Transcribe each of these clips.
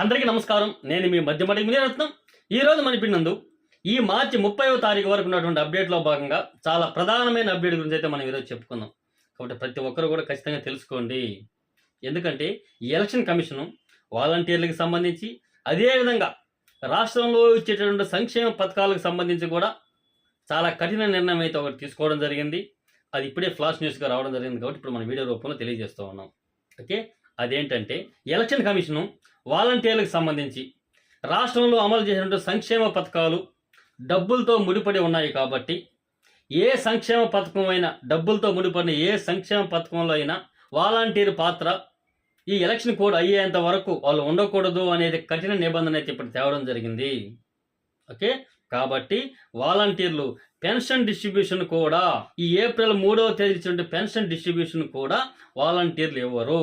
అందరికీ నమస్కారం. నేను మీ మధ్యమడి మునిరత్నం ఈ రోజు మన నందు ఈ మార్చి ముప్పైవ తారీఖు వరకు ఉన్నటువంటి అప్డేట్లో భాగంగా చాలా ప్రధానమైన అప్డేట్ గురించి అయితే మనం ఈరోజు చెప్పుకుందాం. కాబట్టి ప్రతి ఒక్కరు కూడా ఖచ్చితంగా తెలుసుకోండి. ఎందుకంటే ఎలక్షన్ కమిషను వాలంటీర్లకు సంబంధించి అదేవిధంగా రాష్ట్రంలో ఇచ్చేటటువంటి సంక్షేమ పథకాలకు సంబంధించి కూడా చాలా కఠిన నిర్ణయం అయితే ఒకటి తీసుకోవడం జరిగింది. అది ఇప్పుడే ఫ్లాష్ న్యూస్గా రావడం జరిగింది కాబట్టి ఇప్పుడు మన వీడియో రూపంలో తెలియజేస్తూ ఉన్నాం. ఓకే? అదేంటంటే ఎలక్షన్ కమిషను వాలంటీర్లకు సంబంధించి రాష్ట్రంలో అమలు చేసినటువంటి సంక్షేమ పథకాలు డబ్బులతో ముడిపడి ఉన్నాయి కాబట్టి ఏ సంక్షేమ పథకం అయినా డబ్బులతో ముడిపడిన ఏ సంక్షేమ పథకంలో అయినా వాలంటీర్ పాత్ర ఈ ఎలక్షన్ కోడ్ అయ్యేంత వరకు వాళ్ళు ఉండకూడదు అనేది కఠిన నిబంధన అయితే ఇప్పుడు తేవడం జరిగింది. ఓకే? కాబట్టి వాలంటీర్లు పెన్షన్ డిస్ట్రిబ్యూషన్ కూడా ఈ ఏప్రిల్ మూడవ తేదీ ఇచ్చినటువంటి పెన్షన్ డిస్ట్రిబ్యూషన్ కూడా వాలంటీర్లు ఇవ్వరు.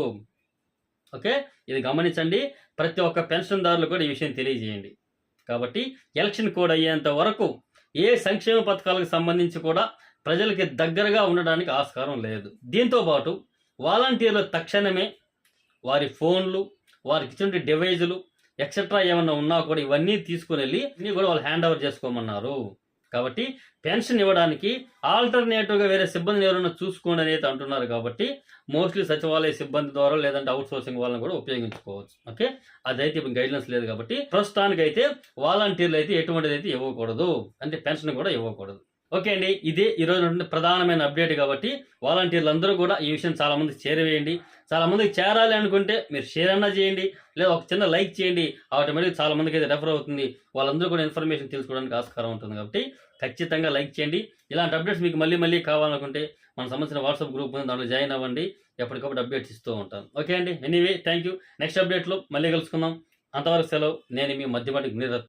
ఓకే? ఇది గమనించండి. ప్రతి ఒక్క పెన్షన్దారులు కూడా ఈ విషయం తెలియజేయండి. కాబట్టి ఎలక్షన్ కోడ్ అయ్యేంత వరకు ఏ సంక్షేమ పథకాలకు సంబంధించి కూడా ప్రజలకి దగ్గరగా ఉండడానికి ఆస్కారం లేదు. దీంతో పాటు వాలంటీర్లు తక్షణమే వారి ఫోన్లు వారికి ఇచ్చిన డివైజులు ఎక్సెట్రా ఏమైనా ఉన్నా కూడా ఇవన్నీ తీసుకుని వెళ్ళి ఇవన్నీ కూడా వాళ్ళు హ్యాండ్ ఓవర్ చేసుకోమన్నారు. కాబట్టి పెన్షన్ ఇవ్వడానికి ఆల్టర్నేటివ్గా వేరే సిబ్బందిని ఎవరైనా చూసుకోండి అనేది అంటున్నారు కాబట్టి మోస్ట్లీ సచివాలయ సిబ్బంది ద్వారా లేదంటే అవుట్ సోర్సింగ్ వాళ్ళని కూడా ఉపయోగించుకోవచ్చు. ఓకే? అదైతే ఇప్పుడు గైడ్లైన్స్ లేదు కాబట్టి ప్రస్తుతానికి అయితే వాలంటీర్లు అయితే ఎటువంటిది అయితే ఇవ్వకూడదు. అంటే పెన్షన్ కూడా ఇవ్వకూడదు. ఓకే అండి ఇదే ఈరోజు ప్రధానమైన అప్డేట్ కాబట్టి వాలంటీర్లు అందరూ కూడా ఈ విషయం చాలామంది చేరవేయండి. చాలా మందికి చేరాలి అనుకుంటే మీరు షేర్ అన్నా చేయండి లేదా ఒక చిన్న లైక్ చేయండి. ఆటోమేటిక్ చాలా మందికి అయితే రెఫర్ అవుతుంది. వాళ్ళందరూ కూడా ఇన్ఫర్మేషన్ తెలుసుకోవడానికి ఆస్కారం ఉంటుంది కాబట్టి ఖచ్చితంగా లైక్ చేయండి. ఇలాంటి అప్డేట్స్ మీకు మళ్ళీ మళ్ళీ కావాలనుకుంటే మన సంబంధించిన వాట్సాప్ గ్రూప్ ఉంది దాంట్లో జాయిన్ అవ్వండి. ఎప్పటికప్పుడు అప్డేట్స్ ఇస్తూ ఉంటాను ఓకే అండి ఎనీవే థ్యాంక్ యూ నెక్స్ట్ అప్డేట్లో మళ్ళీ కలుసుకుందాం. అంతవరకు సెలవు. నేను మీ మధ్యపాటి నీరత్